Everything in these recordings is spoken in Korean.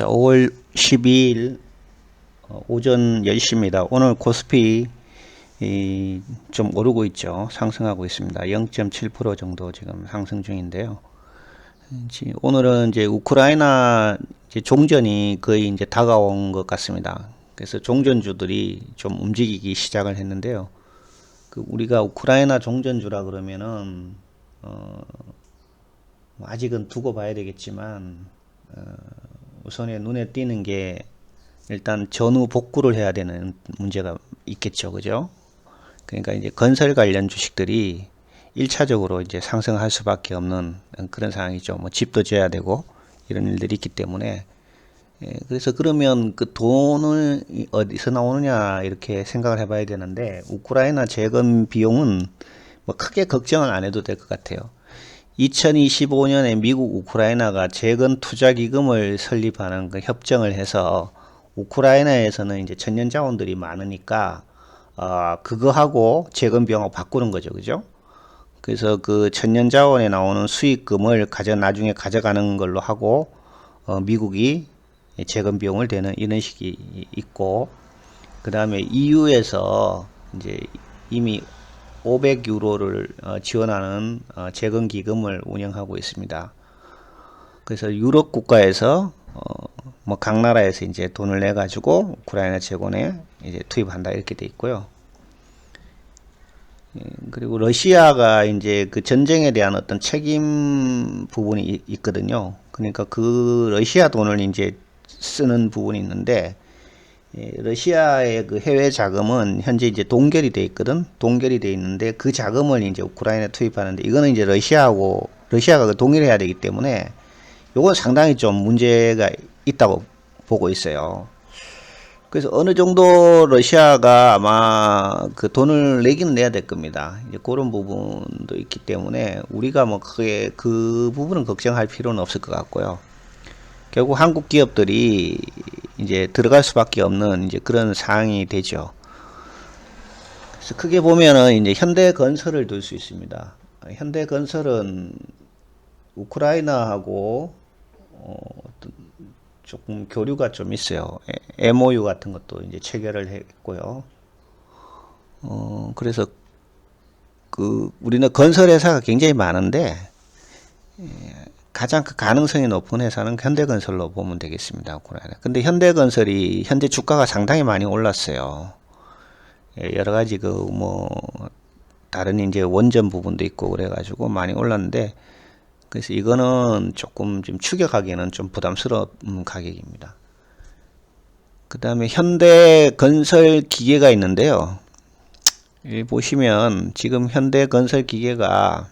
자, 5월 12일 어, 오전 10시입니다. 오늘 코스피 이, 좀 오르고 있죠. 상승하고 있습니다. 0.7% 정도 지금 상승 중인데요. 오늘은 이제 우크라이나 이제 종전이 거의 이제 다가온 것 같습니다. 그래서 종전주들이 좀 움직이기 시작을 했는데요. 그 우리가 우크라이나 종전주라 그러면은 어, 뭐 아직은 두고 봐야 되겠지만 어, 우선에 눈에 띄는 게 일단 전후 복구를 해야 되는 문제가 있겠죠. 그죠? 그러니까 이제 건설 관련 주식들이 1차적으로 이제 상승할 수밖에 없는 그런 상황이죠. 뭐 집도 지어야 되고 이런 일들이 있기 때문에 예, 그래서 그러면 그 돈을 어디서 나오느냐 이렇게 생각을 해봐야 되는데 우크라이나 재건 비용은 뭐 크게 걱정을 안 해도 될 것 같아요. 2025년에 미국 우크라이나가 재건 투자 기금을 설립하는 그 협정을 해서 우크라이나에서는 이제 천연 자원들이 많으니까 어, 그거하고 재건 비용하고 바꾸는 거죠. 그죠? 그래서 그 천연 자원에 나오는 수익금을 가져 나중에 가져가는 걸로 하고 어, 미국이 재건 비용을 대는 이런 식이 있고 그 다음에 EU에서 이제 이미 500유로를 어, 지원하는 어, 재건 기금을 운영하고 있습니다. 그래서 유럽 국가에서 어, 뭐각 나라에서 이제 돈을 내 가지고 우크라이나 재건에 이제 투입한다 이렇게 돼 있고요. 예, 그리고 러시아가 이제 그 전쟁에 대한 어떤 책임 부분이 이- 있거든요. 그러니까 그 러시아 돈을 이제 쓰는 부분이 있는데 예, 러시아의 그 해외 자금은 현재 이제 동결이 돼 있거든. 동결이 돼 있는데 그 자금을 이제 우크라이나에 투입하는데 이거는 이제 러시아하고 러시아가 그 동일해야 되기 때문에 요건 상당히 좀 문제가 있다고 보고 있어요. 그래서 어느 정도 러시아가 아마 그 돈을 내기는 내야 될 겁니다. 이제 그런 부분도 있기 때문에 우리가 뭐 크게 그 부분은 걱정할 필요는 없을 것 같고요. 결국 한국 기업들이 이제 들어갈 수밖에 없는 이제 그런 상황이 되죠. 그래서 크게 보면은 이제 현대 건설을 둘수 있습니다. 현대 건설은 우크라이나하고 어, 조금 교류가 좀 있어요. 에- MOU 같은 것도 이제 체결을 했고요. 어, 그래서 그 우리는 건설 회사가 굉장히 많은데 예, 가장 그 가능성이 높은 회사는 현대건설로 보면 되겠습니다. 근데 현대건설이 현재 주가가 상당히 많이 올랐어요. 예, 여러 가지 그 뭐 다른 이제 원전 부분도 있고 그래가지고 많이 올랐는데 그래서 이거는 조금 좀 추격하기에는 좀 부담스러운 가격입니다. 그 다음에 현대 건설 기계가 있는데요. 여기 보시면 지금 현대 건설 기계가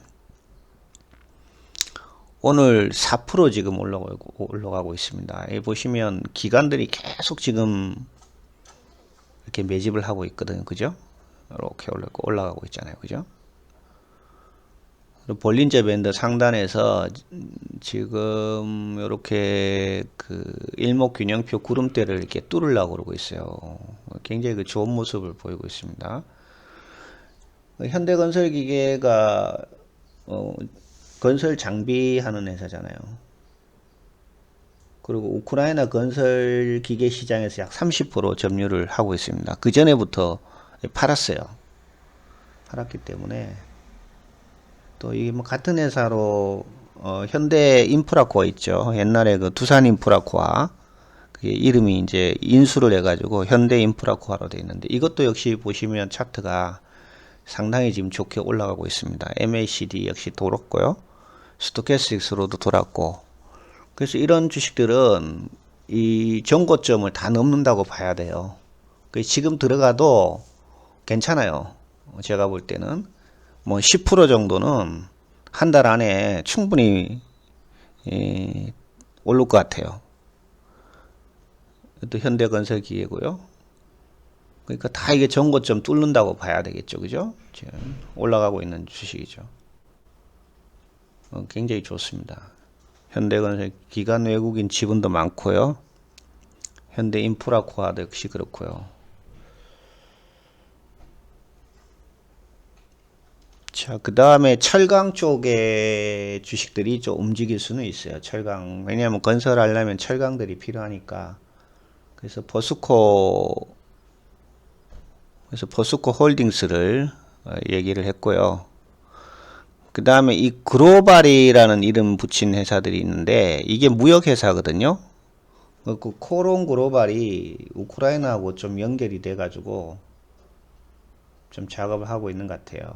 오늘 4% 지금 올라가고, 올라가고 있습니다. 여기 보시면 기관들이 계속 지금 이렇게 매집을 하고 있거든요. 그죠? 이렇게 올라가고, 있잖아요. 그죠? 볼린저 밴드 상단에서 지금 이렇게 그 일목균형표 구름대를 이렇게 뚫으려고 그러고 있어요. 굉장히 그 좋은 모습을 보이고 있습니다. 현대건설기계가 어, 건설 장비 하는 회사잖아요. 그리고 우크라이나 건설 기계 시장에서 약 30% 점유를 하고 있습니다. 그 전에부터 팔았어요. 팔았기 때문에 또 이게 뭐 같은 회사로 어, 현대 인프라코어 있죠. 옛날에 그 두산 인프라코어 그게 이름이 이제 인수를 해가지고 현대 인프라코어로 되어 있는데 이것도 역시 보시면 차트가 상당히 지금 좋게 올라가고 있습니다. MACD 역시 돌았고요. 스토캐스틱스로도 돌았고 그래서 이런 주식들은 이 정고점을 다 넘는다고 봐야 돼요. 그 지금 들어가도 괜찮아요. 제가 볼 때는 뭐 10% 정도는 한 달 안에 충분히 예, 오를 것 같아요. 또 현대건설 기계고요. 그러니까 다 이게 정고점 뚫는다고 봐야 되겠죠, 그죠? 지금 올라가고 있는 주식이죠. 어, 굉장히 좋습니다. 현대건설 기관 외국인 지분도 많고요. 현대 인프라코아도 역시 그렇고요. 자, 자, 그 다음에 철강 쪽의 주식들이 좀 움직일 수는 있어요. 철강. 왜냐하면 건설하려면 철강들이 필요하니까. 그래서 버스코, 그래서 버스코 홀딩스를 어, 얘기를 했고요. 그 다음에 이 글로발이라는 이름 붙인 회사들이 있는데 이게 무역회사거든요. 그 코론 글로발이 우크라이나하고 좀 연결이 돼 가지고 좀 작업을 하고 있는 것 같아요.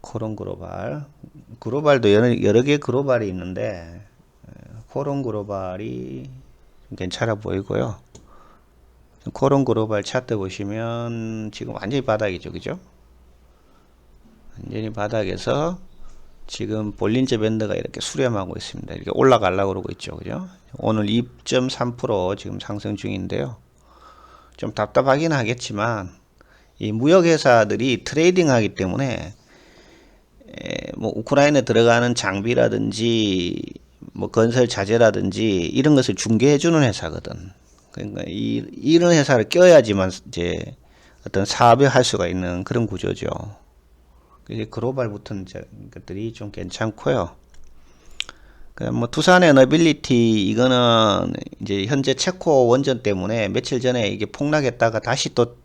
코론 글로발. 글로발도 여러, 여러 개 글로발이 있는데 코론 글로발이 좀 괜찮아 보이고요. 코론 글로발 차트 보시면 지금 완전히 바닥이죠. 그죠? 완전히 바닥에서 지금 볼린저 밴드가 이렇게 수렴하고 있습니다. 이렇게 올라가려고 그러고 있죠. 그죠? 오늘 2.3% 지금 상승 중인데요. 좀 답답하긴 하겠지만 이 무역회사들이 트레이딩 하기 때문에 에, 뭐 우크라이나에 들어가는 장비라든지 뭐 건설 자재라든지 이런 것을 중개해 주는 회사거든. 그러니까 이, 이런 회사를 껴야지만 이제 어떤 사업을 할 수가 있는 그런 구조죠. 이제 글로벌 붙은 것들이 좀 괜찮고요. 그다음 뭐 투산 에너빌리티 이거는 이제 현재 체코 원전 때문에 며칠 전에 이게 폭락했다가 다시 또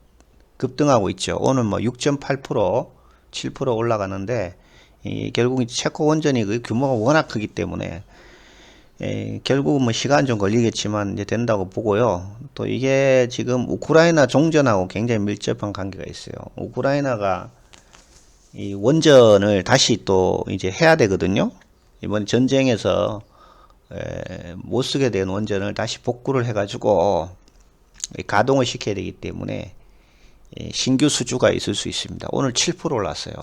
급등하고 있죠. 오늘 뭐 6.8% 7% 올라가는데 이 결국 체코 원전이 그 규모가 워낙 크기 때문에 에, 결국은 뭐 시간 좀 걸리겠지만 이제 된다고 보고요. 또 이게 지금 우크라이나 종전하고 굉장히 밀접한 관계가 있어요. 우크라이나가 이 원전을 다시 또 이제 해야 되거든요. 이번 전쟁에서 에, 못 쓰게 된 원전을 다시 복구를 해가지고 가동을 시켜야 되기 때문에 신규 수주가 있을 수 있습니다. 오늘 7% 올랐어요.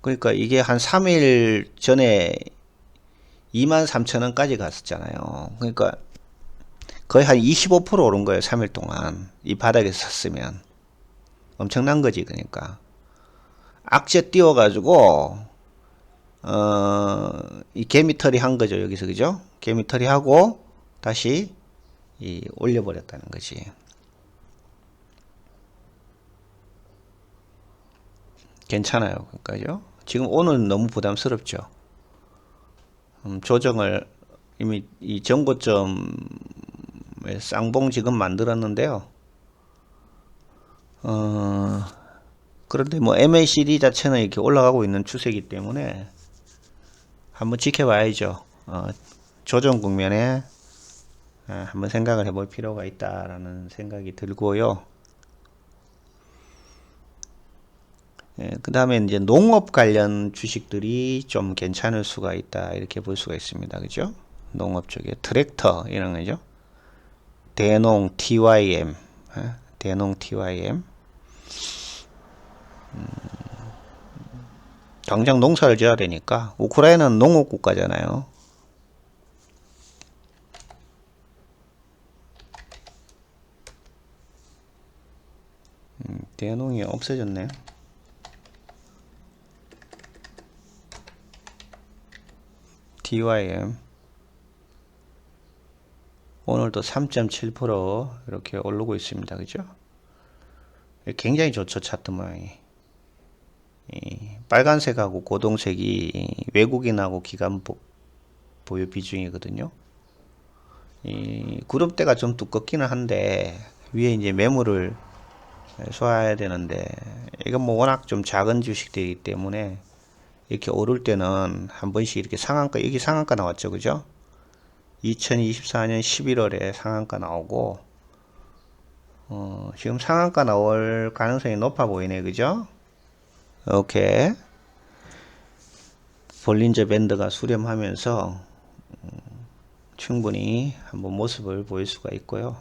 그러니까 이게 한 3일 전에 2만 3천 원까지 갔었잖아요. 그러니까 거의 한 25% 오른 거예요. 3일 동안. 이 바닥에서 샀으면. 엄청난 거지, 그러니까. 악재 띄워가지고, 어, 이 개미털이 한 거죠, 여기서, 그죠? 개미털이 하고, 다시, 이, 올려버렸다는 거지. 괜찮아요, 그러니까요. 지금 오늘 너무 부담스럽죠. 음, 조정을 이미 이 정고점에 쌍봉 지금 만들었는데요. 어, 그런데 뭐 MACD 자체는 이렇게 올라가고 있는 추세이기 때문에 한번 지켜봐야죠. 어, 조정 국면에 아, 한번 생각을 해볼 필요가 있다라는 생각이 들고요. 예, 그 다음에 이제 농업 관련 주식들이 좀 괜찮을 수가 있다 이렇게 볼 수가 있습니다. 그죠? 농업 쪽에 트랙터 이런 거죠. 대농 TYM 예, 대농 TYM 음, 당장 농사를 지어야 되니까 우크라이나는 농업 국가잖아요. 음, 대농이 없어졌네요. DYM 오늘도 3.7% 이렇게 오르고 있습니다. 그죠? 굉장히 좋죠. 차트 모양이. 빨간색하고 고동색이 외국인하고 기관 보유 비중이거든요. 이 구름대가 좀 두껍기는 한데 위에 이제 매물을 쏘아야 되는데 이건 뭐 워낙 좀 작은 주식들이기 때문에 이렇게 오를 때는 한 번씩 이렇게 상한가 여기 상한가 나왔죠. 그죠? 2024년 11월에 상한가 나오고 어, 지금 상한가 나올 가능성이 높아 보이네. 그죠 이렇게 볼린저 밴드가 수렴하면서 음, 충분히 한번 모습을 보일 수가 있고요.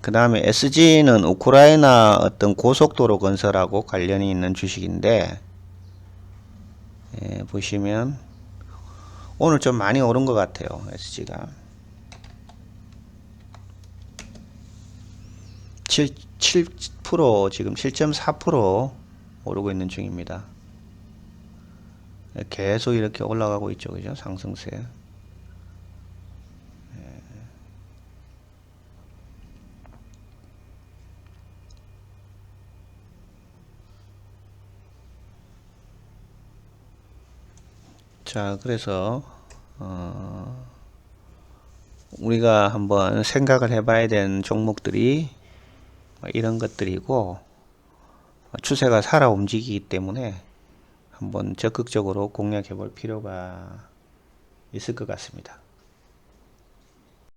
그 다음에 SG는 우크라이나 어떤 고속도로 건설하고 관련이 있는 주식인데 예, 보시면 오늘 좀 많이 오른 것 같아요 SG가 7, 7% 지금 7.4% 오르고 있는 중입니다. 네, 계속 이렇게 올라가고 있죠. 그죠? 상승세. 네. 자, 그래서, 어, 우리가 한번 생각을 해봐야 되는 종목들이 이런 것들이고 추세가 살아 움직이기 때문에 한번 적극적으로 공략해 볼 필요가 있을 것 같습니다.